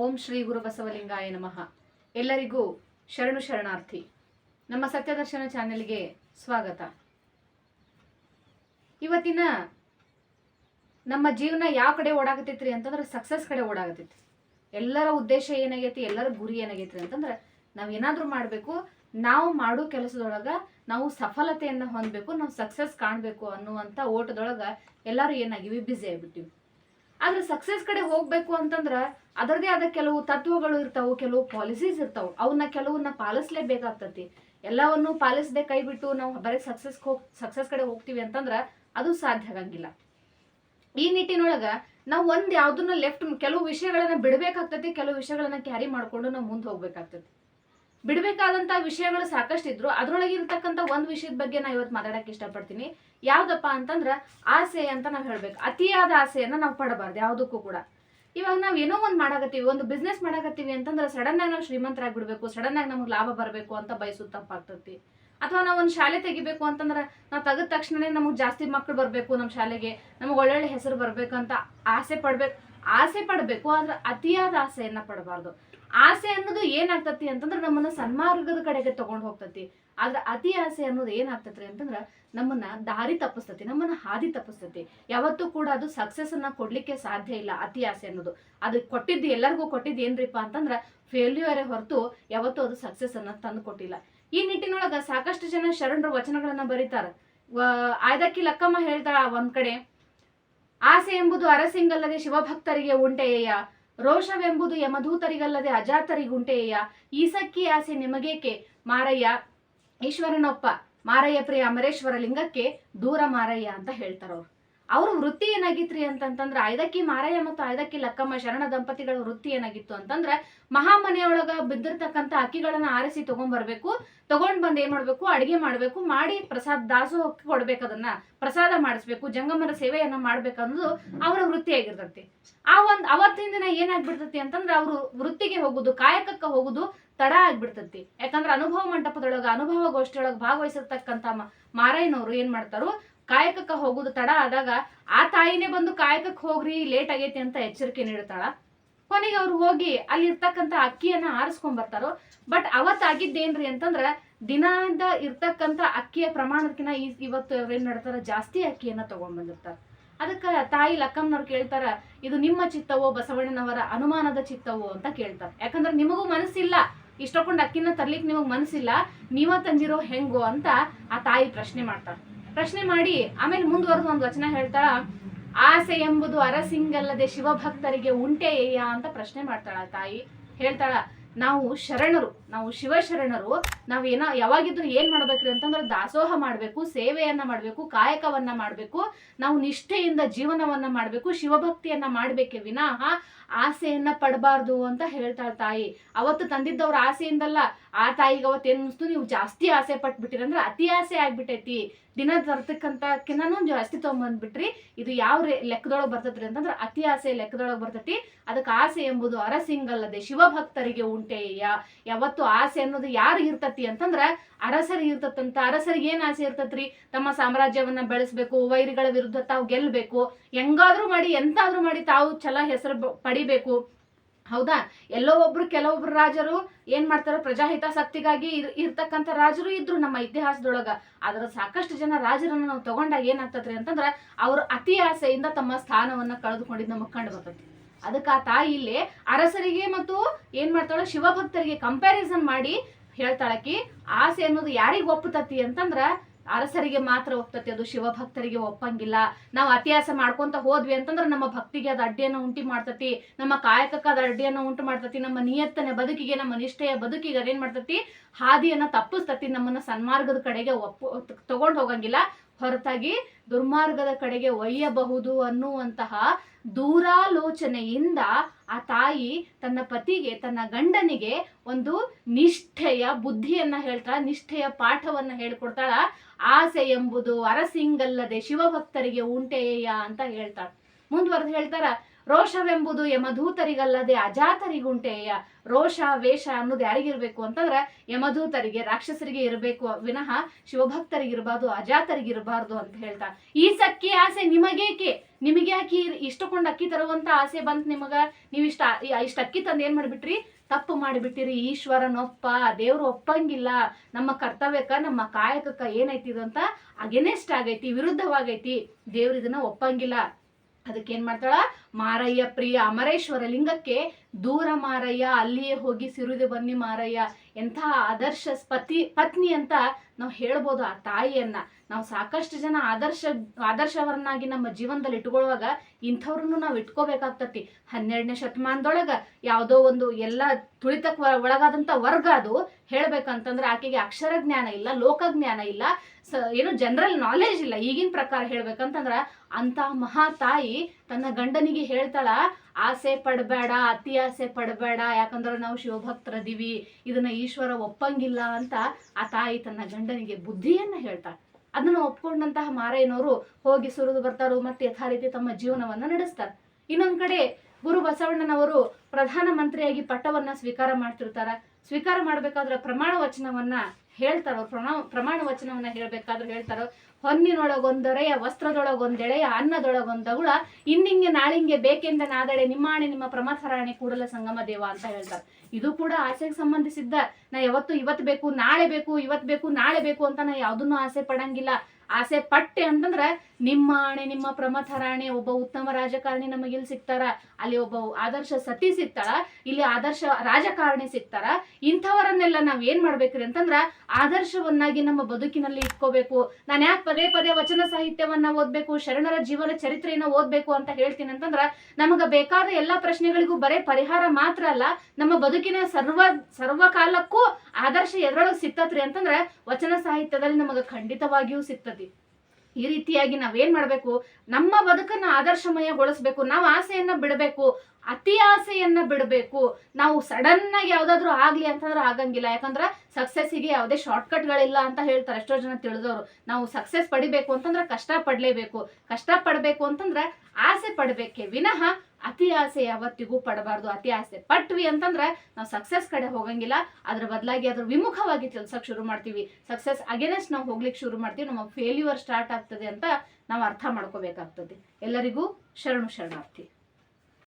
ಓಂ ಶ್ರೀ ಗುರು ಬಸವಲಿಂಗಾಯ ನಮಃ. ಎಲ್ಲರಿಗೂ ಶರಣು ಶರಣಾರ್ಥಿ. ನಮ್ಮ ಸತ್ಯದರ್ಶನ ಚಾನೆಲ್ಗೆ ಸ್ವಾಗತ. ಇವತ್ತಿನ ನಮ್ಮ ಜೀವನ ಯಾವ ಕಡೆ ಓಡಾಕತೈತ್ರಿ ಅಂತಂದ್ರೆ ಸಕ್ಸಸ್ ಕಡೆ ಓಡಾಗತೈತಿ ಎಲ್ಲರ ಉದ್ದೇಶ ಏನಾಗೈತಿ, ಎಲ್ಲರ ಗುರಿ ಏನಾಗೈತ್ರಿ ಅಂತಂದ್ರೆ ನಾವು ಏನಾದರೂ ಮಾಡಬೇಕು, ನಾವು ಮಾಡೋ ಕೆಲಸದೊಳಗೆ ನಾವು ಸಫಲತೆಯನ್ನು ಹೊಂದಬೇಕು, ನಾವು ಸಕ್ಸಸ್ ಕಾಣಬೇಕು ಅನ್ನುವಂಥ ಓಟದೊಳಗೆ ಎಲ್ಲರೂ ಏನಾಗಿವಿ ಬ್ಯುಸಿ ಆಗಿಬಿಟ್ಟಿವಿ. ಆದ್ರೆ ಸಕ್ಸಸ್ ಕಡೆ ಹೋಗ್ಬೇಕು ಅಂತಂದ್ರ ಅದರದೇ ಆದ ಕೆಲವು ತತ್ವಗಳು ಇರ್ತಾವು, ಕೆಲವು ಪಾಲಿಸೀಸ್ ಇರ್ತಾವು. ಅವನ್ನ ಕೆಲವನ್ನ ಪಾಲಿಸ್ಲೇಬೇಕಾಗ್ತತಿ. ಎಲ್ಲವನ್ನು ಪಾಲಿಸದೆ ಕೈ ಬಿಟ್ಟು ನಾವು ಬರೀ ಸಕ್ಸಸ್ ಹೋಗ್ ಸಕ್ಸಸ್ ಕಡೆ ಹೋಗ್ತೀವಿ ಅಂತಂದ್ರ ಅದು ಸಾಧ್ಯ ಆಗಂಗಿಲ್ಲ. ಈ ನಿಟ್ಟಿನೊಳಗ ನಾವು ಒಂದ್ ಯಾವ್ದನ್ನ ಲೆಫ್ಟ್ ಕೆಲವು ವಿಷಯಗಳನ್ನ ಬಿಡಬೇಕಾಗ್ತತಿ, ಕೆಲವು ವಿಷಯಗಳನ್ನ ಕ್ಯಾರಿ ಮಾಡ್ಕೊಂಡು ನಾವು ಮುಂದೆ ಹೋಗ್ಬೇಕಾಗ್ತತಿ. ಬಿಡಬೇಕಾದಂತ ವಿಷಯಗಳು ಸಾಕಷ್ಟು ಇದ್ರು ಅದ್ರೊಳಗೆ ಇರ್ತಕ್ಕಂಥ ಒಂದು ವಿಷಯದ ಬಗ್ಗೆ ನಾ ಇವತ್ತು ಮಾತಾಡಕ್ ಇಷ್ಟಪಡ್ತೀನಿ. ಯಾವ್ದಪ್ಪ ಅಂತಂದ್ರ ಆಸೆ ಅಂತ ನಾವು ಹೇಳ್ಬೇಕು. ಅತಿಯಾದ ಆಸೆಯನ್ನ ನಾವು ಪಡಬಾರ್ದು, ಯಾವುದಕ್ಕೂ ಕೂಡ. ಇವಾಗ ನಾವ್ ಏನೋ ಒಂದ್ ಮಾಡಾಕತ್ತೀವಿ, ಒಂದು ಬಿಸ್ನೆಸ್ ಮಾಡಾಕತ್ತೀವಿ ಅಂತಂದ್ರೆ ಸಡನ್ ಆಗಿ ನಾವು ಶ್ರೀಮಂತರಾಗ್ಬಿಡ್ಬೇಕು ಸಡನ್ ಆಗಿ ನಮ್ಗೆ ಲಾಭ ಬರಬೇಕು ಅಂತ ಬಯಸೋದು ತಪ್ಪಾಗ್ತತಿ. ಅಥವಾ ನಾವು ಒಂದು ಶಾಲೆ ತೆಗಿಬೇಕು ಅಂತಂದ್ರೆ ನಾವು ತೆಗೆದ ತಕ್ಷಣನೇ ನಮಗೆ ಜಾಸ್ತಿ ಮಕ್ಕಳು ಬರಬೇಕು ನಮ್ಮ ಶಾಲೆಗೆ, ನಮಗೆ ಒಳ್ಳೊಳ್ಳೆ ಹೆಸರು ಬರಬೇಕು ಅಂತ ಆಸೆ ಪಡ್ಬೇಕು, ಆಸೆ ಪಡಬೇಕು, ಆದ್ರೆ ಅತಿಯಾದ ಆಸೆಯನ್ನ ಪಡಬಾರ್ದು. ಆಸೆ ಅನ್ನೋದು ಏನಾಗ್ತತಿ ಅಂತಂದ್ರೆ ನಮ್ಮನ್ನ ಸನ್ಮಾರ್ಗದ ಕಡೆಗೆ ತಗೊಂಡು ಹೋಗ್ತತಿ. ಆದ್ರೆ ಅತಿ ಆಸೆ ಅನ್ನೋದು ಏನಾಗ್ತತ್ರಿ ಅಂತಂದ್ರ ನಮ್ಮನ್ನ ದಾರಿ ತಪ್ಪಿಸ್ತತಿ, ನಮ್ಮನ್ನ ಹಾದಿ ತಪ್ಪಿಸ್ತತಿ. ಯಾವತ್ತೂ ಕೂಡ ಅದು ಸಕ್ಸಸ್ ಅನ್ನ ಕೊಡ್ಲಿಕ್ಕೆ ಸಾಧ್ಯ ಇಲ್ಲ ಅತಿ ಆಸೆ ಅನ್ನೋದು. ಅದು ಕೊಟ್ಟಿದ್ದು ಎಲ್ಲರಿಗೂ ಕೊಟ್ಟಿದ್ದು ಏನ್ರಿಪ್ಪ ಅಂತಂದ್ರ ಫೇಲ್ಯೂರೇ ಹೊರತು ಯಾವತ್ತೂ ಅದು ಸಕ್ಸಸ್ ಅನ್ನ ತಂದು ಕೊಟ್ಟಿಲ್ಲ. ಈ ನಿಟ್ಟಿನೊಳಗ ಸಾಕಷ್ಟು ಜನ ಶರಣರು ವಚನಗಳನ್ನ ಬರೀತಾರ. ಆಯ್ದಕ್ಕಿ ಲಕ್ಕಮ್ಮ ಹೇಳ್ತಾಳ ಒಂದ್ ಕಡೆ, ಆಸೆ ಎಂಬುದು ಅರಸಿಂಗಲ್ಲದೆ ಶಿವಭಕ್ತರಿಗೆ ಉಂಟೆಯಯ್ಯ. ರೋಷವೆಂಬುದು ಯಮದೂತರಿಗಲ್ಲದೆ ಅಜಾತರಿಗುಂಟೆಯ ಈಸಕ್ಕಿ ಆಸೆ ನಿಮಗೇಕೆ? ಮಾರಯ್ಯ, ಈಶ್ವರನೊಪ್ಪ. ಮಾರಯ್ಯ ಪ್ರಿಯ ಅಮರೇಶ್ವರ ಲಿಂಗಕ್ಕೆ ದೂರ ಮಾರಯ್ಯ ಅಂತ ಹೇಳ್ತಾರ ಅವ್ರು ವೃತ್ತಿ ಏನಾಗಿತ್ರಿ ಅಂತಂತಂದ್ರ ಐದಕ್ಕಿ ಮಾರಯ್ಯ ಮತ್ತು ಐದಕ್ಕಿ ಲಕ್ಕಮ್ಮ ಶರಣ ದಂಪತಿಗಳ ವೃತ್ತಿ ಏನಾಗಿತ್ತು ಅಂತಂದ್ರ ಮಹಾಮನೆಯೊಳಗ ಬಿದ್ದಿರ್ತಕ್ಕಂಥ ಅಕ್ಕಿಗಳನ್ನ ಆರಿಸಿ ತಗೊಂಡ್ಬರ್ಬೇಕು ತಗೊಂಡ್ ಬಂದ್ ಏನ್ ಮಾಡ್ಬೇಕು, ಅಡಿಗೆ ಮಾಡ್ಬೇಕು, ಮಾಡಿ ಪ್ರಸಾದ ದಾಸೋಹಕ್ಕೆ ಕೊಡ್ಬೇಕು ಅದನ್ನ, ಪ್ರಸಾದ ಮಾಡಿಸ್ಬೇಕು ಜಂಗಮರ ಸೇವೆಯನ್ನ ಮಾಡ್ಬೇಕನ್ನೋದು ಅವರ ವೃತ್ತಿ ಆಗಿರ್ತೈತಿ. ಆ ಒಂದ್ ಅವತ್ತಿನ ದಿನ ಏನಾಗ್ಬಿಡ್ತತಿ ಅಂತಂದ್ರ ಅವ್ರು ವೃತ್ತಿಗೆ ಹೋಗುದು, ಕಾಯಕಕ್ಕೆ ಹೋಗುದು ತಡ ಆಗ್ಬಿಡ್ತತಿ. ಯಾಕಂದ್ರ ಅನುಭವ ಮಂಟಪದೊಳಗ, ಅನುಭವ ಗೋಷ್ಠಿಯೊಳಗ ಭಾಗವಹಿಸಿರ್ತಕ್ಕಂಥ ಮಾರಾಯನವ್ರು ಏನ್ ಮಾಡ್ತಾರು ಕಾಯಕಕ್ಕೆ ಹೋಗುದು ತಡ ಆದಾಗ ಆ ತಾಯಿನೇ ಬಂದು ಕಾಯಕಕ್ಕೆ ಹೋಗ್ರಿ ಲೇಟ್ ಆಗೈತಿ ಅಂತ ಎಚ್ಚರಿಕೆ ನೀಡ್ತಾಳ ಕೊನೆಗೆ ಅವ್ರು ಹೋಗಿ ಅಲ್ಲಿ ಇರ್ತಕ್ಕಂಥ ಅಕ್ಕಿಯನ್ನ ಆರಿಸ್ಕೊಂಡ್ ಬರ್ತಾರೋ. ಬಟ್ ಅವತ್ ಆಗಿದ್ದೇನ್ರಿ ಅಂತಂದ್ರ ದಿನದ ಇರ್ತಕ್ಕಂಥ ಅಕ್ಕಿಯ ಪ್ರಮಾಣಕ್ಕಿಂತ ಈ ಇವತ್ತು ಏನ್ ಮಾಡ್ತಾರ, ಜಾಸ್ತಿ ಅಕ್ಕಿಯನ್ನ ತಗೊಂಡ್ ಬಂದಿರ್ತಾರ. ಅದಕ್ಕ ತಾಯಿ ಲಕ್ಕಮ್ಮನವ್ರು ಕೇಳ್ತಾರ, ಇದು ನಿಮ್ಮ ಚಿತ್ತವೋ, ಬಸವಣ್ಣನವರ ಅನುಮಾನದ ಚಿತ್ತವೋ ಅಂತ ಕೇಳ್ತಾರ. ಯಾಕಂದ್ರೆ ನಿಮಗೂ ಮನಸ್ಸಿಲ್ಲ. ಇಷ್ಟೊಂದು ಅಕ್ಕಿನ ತರ್ಲಿಕ್ಕೆ ನಿಮಗ್ ಮನಸ್ಸಿಲ್ಲ. ನೀವ ತಂದಿರೋ ಹೆಂಗೋ ಅಂತ ಆ ತಾಯಿ ಪ್ರಶ್ನೆ ಮಾಡ್ತಾರ ಪ್ರಶ್ನೆ ಮಾಡಿ, ಆಮೇಲೆ ಮುಂದುವರೆದು ಒಂದು ವಚನ ಹೇಳ್ತಾಳ ಆಸೆ ಎಂಬುದು ಅರಸಿಂಗಲ್ಲದೆ ಶಿವಭಕ್ತರಿಗೆ ಉಂಟೆಯ ಅಂತ ಪ್ರಶ್ನೆ ಮಾಡ್ತಾಳ ತಾಯಿ. ಹೇಳ್ತಾಳ, ನಾವು ಶರಣರು, ನಾವು ಶಿವಶರಣರು, ನಾವು ಏನ, ಯಾವಾಗಿದ್ರು ಏನ್ ಮಾಡ್ಬೇಕ್ರಿ ಅಂತಂದ್ರೆ ದಾಸೋಹ ಮಾಡ್ಬೇಕು, ಸೇವೆಯನ್ನ ಮಾಡ್ಬೇಕು, ಕಾಯಕವನ್ನ ಮಾಡ್ಬೇಕು, ನಾವು ನಿಷ್ಠೆಯಿಂದ ಜೀವನವನ್ನ ಮಾಡ್ಬೇಕು, ಶಿವಭಕ್ತಿಯನ್ನ ಮಾಡ್ಬೇಕೆ ವಿನಃ ಆಸೆಯನ್ನ ಪಡಬಾರ್ದು ಅಂತ ಹೇಳ್ತಾಳ ತಾಯಿ. ಅವತ್ತು ತಂದಿದ್ದವ್ರ ಆಸೆಯಿಂದಲ್ಲ ಆ ತಾಯಿಗೆ ಅವತ್ತು ಏನಿಸ್ತು ನೀವು ಜಾಸ್ತಿ ಆಸೆ ಪಟ್ಬಿಟ್ಟಿರಂದ್ರೆ ಅತಿ ಆಸೆ ಆಗ್ಬಿಟ್ಟೈತಿ. ದಿನ ತರ್ತಕ್ಕಂಥಕ್ಕಿನ್ನೂ ಜಾಸ್ತಿ ತೊಗೊಂಬಂದ್ಬಿಟ್ರಿ. ಇದು ಯಾವ ಲೆಕ್ಕದೊಳಗೆ ಬರ್ತೈತ್ರಿ ಅಂತಂದ್ರೆ ಅತಿ ಆಸೆ ಲೆಕ್ಕದೊಳಗೆ ಬರ್ತೈತಿ. ಅದಕ್ಕೆ ಆಸೆ ಎಂಬುದು ಅರಸಿಂಗಲ್ಲದೆ ಶಿವಭಕ್ತರಿಗೆ ಉಂಟೆಯ. ಯಾವತ್ತು ಆಸೆ ಅನ್ನೋದು ಯಾರಿಗೆ ಇರ್ತತಿ ಅಂತಂದ್ರ ಅರಸರಿಗೆ ಇರ್ತತಂತ ಅರಸರಿಗೆ ಏನ್ ಆಸೆ ಇರ್ತತ್ರಿ? ತಮ್ಮ ಸಾಮ್ರಾಜ್ಯವನ್ನ ಬೆಳೆಸ್ಬೇಕು, ವೈರಿಗಳ ವಿರುದ್ಧ ತಾವು ಗೆಲ್ಲಬೇಕು ಹೆಂಗಾದ್ರೂ ಮಾಡಿ, ಎಂತಾದ್ರೂ ಮಾಡಿ ತಾವು ಛಲ ಹೆಸರು ಪಡಿಬೇಕು. ಹೌದಾ? ಎಲ್ಲೋ ಒಬ್ರು, ಕೆಲವೊಬ್ರು ರಾಜರು ಏನ್ ಮಾಡ್ತಾರ, ಪ್ರಜಾಹಿತಾಸಕ್ತಿಗಾಗಿ ಇರ್- ಇರ್ತಕ್ಕಂಥ ರಾಜರು ಇದ್ರು ನಮ್ಮ ಇತಿಹಾಸದೊಳಗ. ಆದ್ರೆ ಸಾಕಷ್ಟು ಜನ ರಾಜರನ್ನ ನಾವು ತಗೊಂಡಾಗ ಏನಾಗ್ತದ್ರಿ ಅಂತಂದ್ರ, ಅವ್ರ ಅತಿ ಆಸೆಯಿಂದ ತಮ್ಮ ಸ್ಥಾನವನ್ನ ಕಳೆದುಕೊಂಡಿದ್ದು ನಮಗ್ ಕಂಡು ಬರ್ತೈತಿ. ಅದಕ್ಕೆ ಆ ತಾಯಿ ಇಲ್ಲಿ ಅರಸರಿಗೆ ಮತ್ತು ಏನ್ ಮಾಡ್ತಾಳ, ಶಿವಭಕ್ತರಿಗೆ ಕಂಪ್ಯಾರಿಸನ್ ಮಾಡಿ ಹೇಳ್ತಾಳಕಿ, ಆಸೆ ಅನ್ನೋದು ಯಾರಿಗೆ ಒಪ್ಪತತಿ ಅಂತಂದ್ರ ಅರಸರಿಗೆ ಮಾತ್ರ ಒಪ್ತತಿ, ಅದು ಶಿವಭಕ್ತರಿಗೆ ಒಪ್ಪಂಗಿಲ್ಲ. ನಾವು ಅತಿಹಾಸ ಮಾಡ್ಕೊಂತ ಹೋದ್ವಿ ಅಂತಂದ್ರೆ ನಮ್ಮ ಭಕ್ತಿಗೆ ಅದು ಅಡ್ಡಿಯನ್ನು ಉಂಟು ಮಾಡ್ತತಿ. ನಮ್ಮ ಕಾಯಕಕ್ಕೆ ಅದು ಅಡ್ಡಿಯನ್ನು ಉಂಟು ಮಾಡ್ತತಿ. ನಮ್ಮ ನಿಯತ್ತನ ಬದುಕಿಗೆ, ನಮ್ಮ ನಿಷ್ಠೆಯ ಬದುಕಿಗೆ ಅದೇನ್ ಮಾಡ್ತತಿ? ಹಾದಿಯನ್ನ ತಪ್ಪಿಸ್ತತಿ, ನಮ್ಮನ್ನ ಸನ್ಮಾರ್ಗದ ಕಡೆಗೆ ಒಪ್ಪ, ತಗೊಂಡು ಹೋಗಂಗಿಲ್ಲ. ಹೊರತಾಗಿ ದುರ್ಮಾರ್ಗದ ಕಡೆಗೆ ಒಯ್ಯಬಹುದು ಅನ್ನುವಂತಹ ದೂರಾಲೋಚನೆಯಿಂದ ಆ ತಾಯಿ ತನ್ನ ಪತಿಗೆ, ತನ್ನ ಗಂಡನಿಗೆ ಒಂದು ನಿಷ್ಠೆಯ ಬುದ್ಧಿಯನ್ನ ಹೇಳ್ತಾಳ, ನಿಷ್ಠೆಯ ಪಾಠವನ್ನ ಹೇಳ್ಕೊಡ್ತಾಳ. ಆಸೆ ಎಂಬುದು ಅರಸಿಂಗಲ್ಲದೆ ಶಿವಭಕ್ತರಿಗೆ ಉಂಟೆಯ ಅಂತ ಹೇಳ್ತಾರೆ ಮುಂದುವರೆದು ಹೇಳ್ತಾರ, ರೋಷವೆಂಬುದು ಯಮಧೂತರಿಗಲ್ಲದೆ ಅಜಾತರಿಗುಂಟೆಯ ರೋಷ, ವೇಷ ಅನ್ನೋದು ಯಾರಿಗಿರ್ಬೇಕು ಅಂತಂದ್ರೆ, ಯಮಧೂತರಿಗೆ, ರಾಕ್ಷಸರಿಗೆ ಇರಬೇಕು. ವಿನಃ ಶಿವಭಕ್ತರಿಗಿರಬಾರ್ದು, ಅಜಾತರಿಗಿರಬಾರ್ದು ಅಂತ ಹೇಳ್ತಾ. ಈ ಸಕ್ಕಿ ಆಸೆ ನಿಮಗೇಕೆ? ನಿಮಗೆ ಅಕ್ಕಿ ಇಷ್ಟಕೊಂಡು ಅಕ್ಕಿ ತರುವಂತ ಆಸೆ ಬಂತು ನಿಮಗ? ನೀವು ಇಷ್ಟ ಇಷ್ಟ ಅಕ್ಕಿ ತಂದು ಏನ್ ಮಾಡ್ಬಿಟ್ರಿ? ತಪ್ಪು ಮಾಡಿಬಿಟ್ಟಿರಿ ಈಶ್ವರನೊಪ್ಪ ದೇವ್ರು ಒಪ್ಪಂಗಿಲ್ಲ, ನಮ್ಮ ಕರ್ತವ್ಯಕ್ಕ, ನಮ್ಮ ಕಾಯಕಕ್ಕ ಏನೈತಿ ಅಂತ ಅಗೆನೆಸ್ಟ್ ಆಗೈತಿ, ವಿರುದ್ಧವಾಗೈತಿ, ದೇವ್ರು ಇದನ್ನ ಒಪ್ಪಂಗಿಲ್ಲ. ಅದಕ್ಕೆ ಏನ್ ಮಾಡ್ತಾಳ? ಮಾರಯ್ಯ ಪ್ರಿಯ ಅಮರೇಶ್ವರ ಲಿಂಗಕ್ಕೆ ದೂರ ಮಾರಯ್ಯ, ಅಲ್ಲಿಯೇ ಹೋಗಿ ಸಿರಿದು ಬನ್ನಿ ಮಾರಯ್ಯ. ಎಂಥ ಆದರ್ಶ ಪತಿ, ಪತ್ನಿ ಅಂತ ನಾವು ಹೇಳ್ಬೋದು ಆ ತಾಯಿಯನ್ನ. ನಾವು ಸಾಕಷ್ಟು ಜನ ಆದರ್ಶ, ಆದರ್ಶವನ್ನಾಗಿ ನಮ್ಮ ಜೀವನದಲ್ಲಿ ಇಟ್ಕೊಳ್ಳುವಾಗ ಇಂಥವ್ರನ್ನು ನಾವು ಇಟ್ಕೋಬೇಕಾಗ್ತತಿ. ಹನ್ನೆರಡನೇ ಶತಮಾನದೊಳಗ ಯಾವುದೋ ಒಂದು ಎಲ್ಲ ತುಳಿತಕ್ಕೆ ಒಳಗಾದಂಥ ವರ್ಗ ಅದು. ಹೇಳ್ಬೇಕಂತಂದ್ರೆ ಆಕೆಗೆ ಅಕ್ಷರ ಜ್ಞಾನ ಇಲ್ಲ ಲೋಕ ಜ್ಞಾನ ಇಲ್ಲ, ಸ, ಏನು ಜನರಲ್ ನಾಲೆಜ್ ಇಲ್ಲ. ಈಗಿನ ಪ್ರಕಾರ ಹೇಳ್ಬೇಕಂತಂದ್ರ ಅಂತ ಮಹಾ ತಾಯಿ ತನ್ನ ಗಂಡನಿಗೆ ಹೇಳ್ತಾಳ ಆಸೆ ಪಡಬೇಡ, ಅತಿ ಆಸೆ ಪಡಬೇಡ, ಯಾಕಂದ್ರೆ ನಾವು ಶಿವಭಕ್ತರದೀವಿ, ಇದನ್ನ ಈಶ್ವರ ಒಪ್ಪಂಗಿಲ್ಲ ಅಂತ ಆ ತಾಯಿ ತನ್ನ ಗಂಡನಿಗೆ ಬುದ್ಧಿಯನ್ನ ಹೇಳ್ತಾಳ. ಅದನ್ನ ಒಪ್ಕೊಂಡಂತಹ ಮಾರಯ್ಯನವರು ಹೋಗಿ ಸುರಿದು ಬರ್ತಾರು ಮತ್ತೆ ಯಥಾರೀತಿ ತಮ್ಮ ಜೀವನವನ್ನ ನಡೆಸ್ತಾರೆ. ಇನ್ನೊಂದ್ ಕಡೆ ಗುರು ಬಸವಣ್ಣನವರು ಪ್ರಧಾನ ಮಂತ್ರಿಯಾಗಿ ಪಟ್ಟವನ್ನ ಸ್ವೀಕಾರ ಮಾಡ್ತಿರ್ತಾರ. ಸ್ವೀಕಾರ ಮಾಡಬೇಕಾದ್ರೆ ಪ್ರಮಾಣ ವಚನವನ್ನ ಹೇಳ್ತಾರೋ ಪ್ರಮಾಣ ಪ್ರಮಾಣ ವಚನವನ್ನ ಹೇಳ್ಬೇಕಾದ್ರೆ ಹೇಳ್ತಾರೋ, ಹೊನ್ನಿನೊಳಗೊಂದೊರೆಯ, ವಸ್ತ್ರದೊಳಗೊಂದೆಳೆಯ ಅನ್ನದೊಳಗೊಂದಗುಳ ಇನ್ನಿಂಗೆ ನಾಳಿಂಗೆ ಬೇಕೆಂದ ನಾದಡೆ ನಿಮ್ಮಾಣೆ ನಿಮ್ಮ ಪ್ರಮಥರಾಣಿ, ಕೂಡಲ ಸಂಗಮ ದೇವ ಅಂತ ಹೇಳ್ತಾರೆ. ಇದು ಕೂಡ ಆಸೆಗೆ ಸಂಬಂಧಿಸಿದ್ದ. ನಾ ಯಾವತ್ತು ಇವತ್ತು ಬೇಕು, ನಾಳೆ ಬೇಕು, ಇವತ್ತು ಬೇಕು, ನಾಳೆ ಬೇಕು ಅಂತ ನಾ ಯಾವ್ದನ್ನು ಆಸೆ ಪಡಂಗಿಲ್ಲ. ಆಸೆ ಪಟ್ಟೆ ಅಂತಂದ್ರೆ ನಿಮ್ಮ ಆಣೆ, ನಿಮ್ಮ ಪ್ರಮಥ ರಾಣಿ, ಒಬ್ಬ ಉತ್ತಮ ರಾಜಕಾರಣಿ ನಮಗೆ ಇಲ್ಲಿ ಸಿಗ್ತಾರ, ಅಲ್ಲಿ ಒಬ್ಬ ಆದರ್ಶ ಸತಿ ಸಿಗ್ತಾಳ, ಇಲ್ಲಿ ಆದರ್ಶ ರಾಜಕಾರಣಿ ಸಿಗ್ತಾರ, ಇಂಥವರನ್ನೆಲ್ಲ ನಾವ್ ಏನ್ ಮಾಡ್ಬೇಕ್ರಿ ಅಂತಂದ್ರ ಆದರ್ಶವನ್ನಾಗಿ ನಮ್ಮ ಬದುಕಿನಲ್ಲಿ ಇಟ್ಕೋಬೇಕು. ನಾನು ಯಾಕೆ ಪದೇ ಪದೇ ವಚನ ಸಾಹಿತ್ಯವನ್ನ ಓದ್ಬೇಕು, ಶರಣರ ಜೀವನ ಚರಿತ್ರೆಯನ್ನ ಓದ್ಬೇಕು ಅಂತ ಹೇಳ್ತೀನಿ ಅಂತಂದ್ರ ನಮಗ ಬೇಕಾದ ಎಲ್ಲಾ ಪ್ರಶ್ನೆಗಳಿಗೂ ಬರೇ ಪರಿಹಾರ ಮಾತ್ರ ಅಲ್ಲ, ನಮ್ಮ ಬದುಕಿನ ಸರ್ವ, ಸರ್ವಕಾಲಕ್ಕೂ ಆದರ್ಶ ಎದ್ರೊಳಗೆ ಸಿಕ್ತತ್ರಿ ಅಂತಂದ್ರ ವಚನ ಸಾಹಿತ್ಯದಲ್ಲಿ ನಮಗ ಖಂಡಿತವಾಗಿಯೂ ಸಿಗ್ತತಿ. ಈ ರೀತಿಯಾಗಿ ನಾವೇನ್ ಮಾಡಬೇಕು? ನಮ್ಮ ಬದುಕನ್ನ ಆದರ್ಶಮಯಗೊಳಿಸ್ಬೇಕು. ನಾವು ಆಸೆಯನ್ನ ಬಿಡಬೇಕು. ಅತಿ ಆಸೆಯನ್ನ ಬಿಡಬೇಕು. ನಾವು ಸಡನ್ ಆಗಿ ಯಾವ್ದಾದ್ರು ಆಗ್ಲಿ ಅಂತಂದ್ರೆ ಆಗಂಗಿಲ್ಲ. ಯಾಕಂದ್ರೆ ಸಕ್ಸಸ್ಸಿಗೆ ಯಾವುದೇ ಶಾರ್ಟ್ಕಟ್ಗಳಿಲ್ಲ ಅಂತ ಹೇಳ್ತಾರೆ. ಎಷ್ಟೋ ಜನ ತಿಳಿದವರು. ನಾವು ಸಕ್ಸಸ್ ಪಡಿಬೇಕು ಅಂತಂದ್ರೆ ಕಷ್ಟ ಪಡ್ಲೇಬೇಕು. ಕಷ್ಟ ಪಡ್ಬೇಕು ಅಂತಂದ್ರೆ ಆಸೆ ಪಡ್ಬೇಕೆ. ವಿನಃ ಅತಿ ಆಸೆ ಯಾವತ್ತಿಗೂ ಪಡಬಾರ್ದು. ಅತಿ ಆಸೆ ಪಟ್ವಿ ಅಂತಂದ್ರೆ ನಾವು ಸಕ್ಸಸ್ ಕಡೆ ಹೋಗಂಗಿಲ್ಲ. ಅದ್ರ ಬದಲಾಗಿ ಅದ್ರ ವಿಮುಖವಾಗಿ ತಿಳ್ಸಕ್ ಶುರು ಮಾಡ್ತೀವಿ. ಸಕ್ಸಸ್ ಅಗೇನೆಸ್ಟ್ ನಾವು ಹೋಗ್ಲಿಕ್ಕೆ ಶುರು ಮಾಡ್ತೀವಿ. ನಮ್ಮ ಫೇಲ್ಯೂರ್ ಸ್ಟಾರ್ಟ್ ಆಗ್ತದೆ ಅಂತ ನಾವು ಅರ್ಥ ಮಾಡ್ಕೋಬೇಕಾಗ್ತದೆ. ಎಲ್ಲರಿಗೂ ಶರಣು ಶರಣಾರ್ಥಿ.